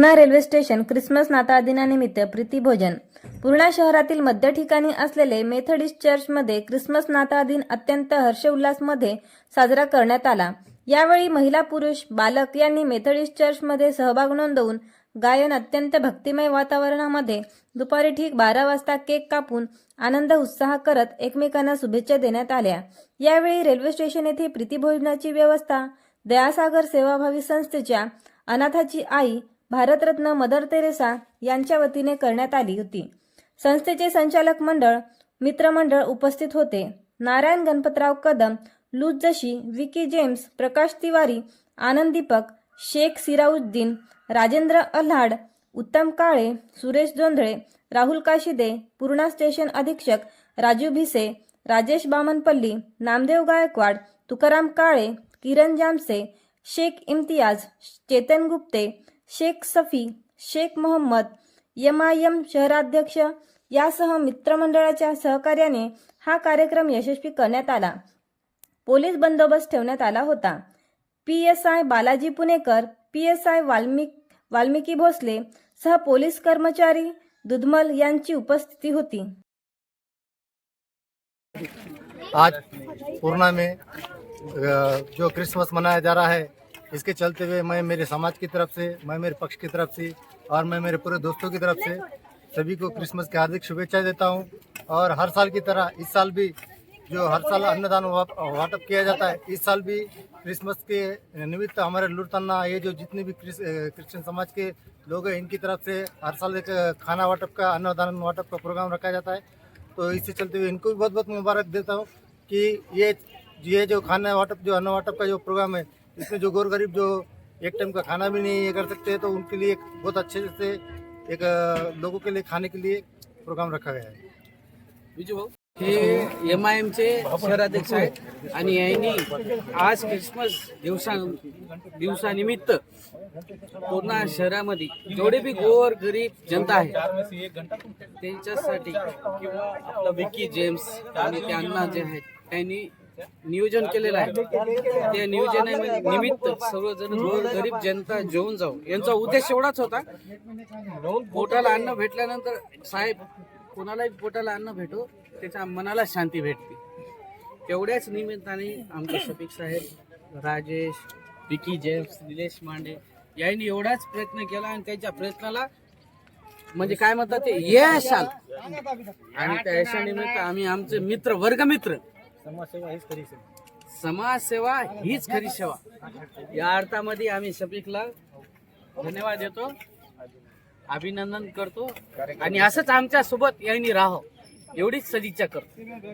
Purna railway station Christmas नाताळ दिनानिमित्त प्रीतीभोजन. पूर्णा शहरातील मध्य ठिकाणी असलेले मेथडिस्ट चर्चमध्ये क्रिसमस नाताळ दिन अत्यंत हर्षोल्लासमध्ये साजरा करण्यात आला. यावेळी महिला पुरुष बालक यांनी मेथडिस्ट चर्चमध्ये सहभाग नोंदवून गायन अत्यंत भक्तिमय वातावरणामध्ये दुपारी ठीक बारा वाजता केक कापून आनंद उत्साह करत एकमेकांना शुभेच्छा देण्यात आल्या. यावेळी रेल्वे स्टेशन येथे प्रीतीभोजनाची व्यवस्था दयासागर सेवाभावी संस्थेच्या अनाथाची आई भारतरत्न मदर तेरेसा यांच्या वतीने करण्यात आली होती. संस्थेचे संचालक मंडळ मित्रमंडळ उपस्थित होते. नारायण गणपतराव कदम लूज जशी Vicky James Prakash Tiwari Anand Deepak Shaikh Sirajuddin Rajendra Alhad Uttam Kale Suresh Jondhale Rahul Kashide Purna station अधीक्षक राजू भिसे राजेश बामनपल्ली नामदेव गायकवाड तुकाराम काळे किरण जामसे शेख इम्तियाज चेतन गुप्ते शेख सफी शेख मोहम्मद यमायम आय एम शहराध्यक्ष यासह मित्रमंडळाच्या सहकार्याने हा कार्यक्रम यशस्वी करण्यात आला. पोलीस बंदोबस्त ठेवण्यात आला होता. P S I Balaji Punekar P S I Valmik Valmiki Bhosale सह पोलीस कर्मचारी दुधमल यांची उपस्थिती होती. आज पूर्णा में जो क्रिसमस मनाया जा रहा है इसके चलते हुए मैं मेरे समाज की तरफ़ से, मैं मेरे पक्ष की तरफ़ से और मैं मेरे पूरे दोस्तों की तरफ़ से सभी को क्रिसमस की हार्दिक शुभेच्छा देता हूँ। और हर साल की तरह इस साल भी जो हर साल अन्नदान वा- वाटप किया जाता है, इस साल भी क्रिसमस के निमित्त हमारे लुटताना ये जो जितने भी क्रिश्चियन समाज के लोग हैं, इनकी तरफ़ से हर साल एक खाना वाटप का, अन्नदान वाटप का प्रोग्राम रखा जाता है। तो इससे चलते हुए इनको भी बहुत बहुत मुबारक देता हूँ कि ये ये जो खाना वाटप, जो अन्न वाटप का जो प्रोग्राम है इसमें जो गौर गरीब जो एक टाइम का खाना भी नहीं ये कर सकते तो उनके लिए एक बहुत अच्छे से एक लोगों के लिए खाने के लिए प्रोग्राम रखा गया है। विजू भाऊ? हे एम आय एमचे शहराध्यक्ष आहेत आणि यांनी आज क्रिसमस दिवसा दिवसानिमित्त पूर्ण शहरामध्ये जेवढे बी गोर गरीब जनता आहे त्यांच्यासाठी किंवा आपला विकी जेम्स आणि त्यांना जे आहेत त्यांनी नियोजन केलेलं आहे. त्या नियोजनानिमित्त सर्वजण गोर गरीब जनता जेवून जाऊ. यांचा उद्देश एवढाच होता. पोटाला अन्न भेटल्यानंतर साहेब कोणालाही पोटाला अन्न भेटो त्याच्या मनाला शांती भेटते. तेवढ्याच निमित्ताने आमचे शफिक साहेब राजेश विकी जेम्स निलेश मांडे यांनी एवढाच प्रयत्न केला आणि त्यांच्या प्रयत्नाला म्हणजे काय म्हणतात ते यश आलं. आणि त्या यशानिमित्त आम्ही आमचे मित्र वर्गमित्र समाजसेवा हीच खरी सेवा. या अर्थामध्ये आम्ही शफिकला धन्यवाद देतो अभिनंदन करतो आणि असंच आमच्यासोबत यांनी राहावं एवढीच सदिच्छा करतो.